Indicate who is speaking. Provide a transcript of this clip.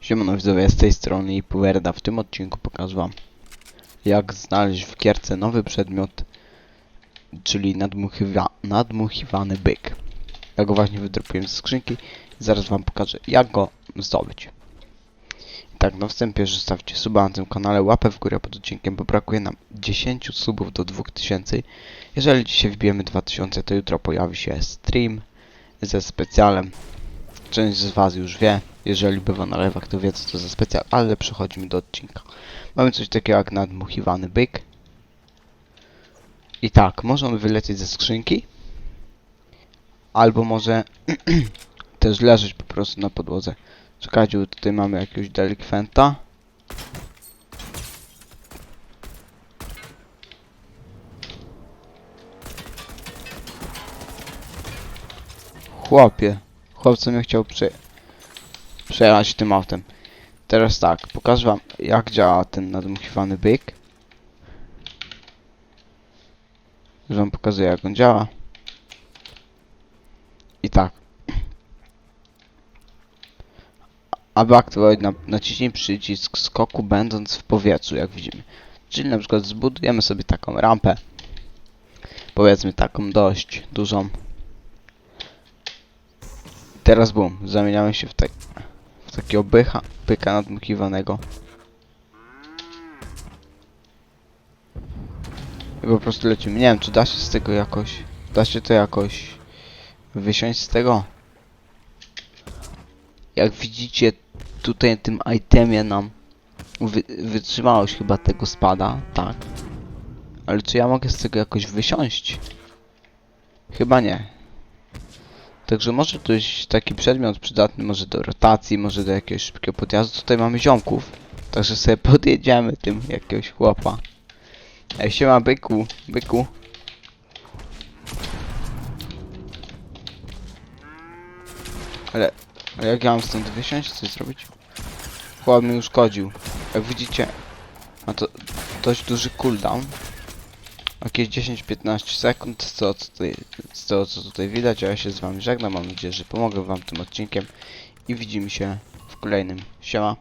Speaker 1: Siemano widzowie, z tej strony i Puerda. W tym odcinku pokażę wam jak znaleźć w gierce nowy przedmiot, czyli nadmuchiwa nadmuchiwany byk. Ja go właśnie wydropiłem ze skrzynki zaraz wam pokażę jak go zdobyć. I tak, na wstępie zostawcie suba na tym kanale, łapę w górę pod odcinkiem, bo brakuje nam 10 subów do 2000. Jeżeli dzisiaj wbijemy 2000, to jutro pojawi się stream ze specjalem Część z Was już wie, jeżeli bywa na lewach, to wie co za specjal, ale przechodzimy do odcinka. Mamy coś takiego jak nadmuchiwany byk. I tak, może on wylecieć ze skrzynki, albo może też leżeć po prostu na podłodze. Czekajcie, tutaj mamy jakiegoś delikwenta. Chłopie. Chłopca mnie chciał prze... przejechać tym autem. Teraz tak, pokażę wam jak działa ten nadmuchiwany byk. Już wam pokazuję jak on działa. I tak. Aby aktywować na, naciśnij przycisk skoku będąc w powietrzu, jak widzimy. Czyli na przykład zbudujemy sobie taką rampę. Powiedzmy taką dość dużą. Teraz bum, zamieniamy się w, tak, takiego bycha, byka nadmuchiwanego. I po prostu lecimy. Nie wiem, czy da się z tego jakoś... Da się to jakoś... Wysiąść z tego? Jak widzicie, tutaj tym itemie nam... Wy, wytrzymałość chyba tego spada, tak. Ale czy ja mogę z tego jakoś wysiąść? Chyba nie. Także może to jest taki przedmiot przydatny, może do rotacji, może do jakiegoś szybkiego podjazdu. Tutaj mamy ziomków, także sobie podjedziemy tym jakiegoś chłopa. Ej, siema byku, byku. Ale, ale jak ja mam stąd wysiąść, coś zrobić? Chłop mi uszkodził. Jak widzicie, ma to dość duży cooldown. Jakieś 10-15 sekund z tego, co tutaj, z tego co tutaj widać, a ja się z wami żegnam, mam nadzieję, że pomogę wam tym odcinkiem i widzimy się w kolejnym. Siema.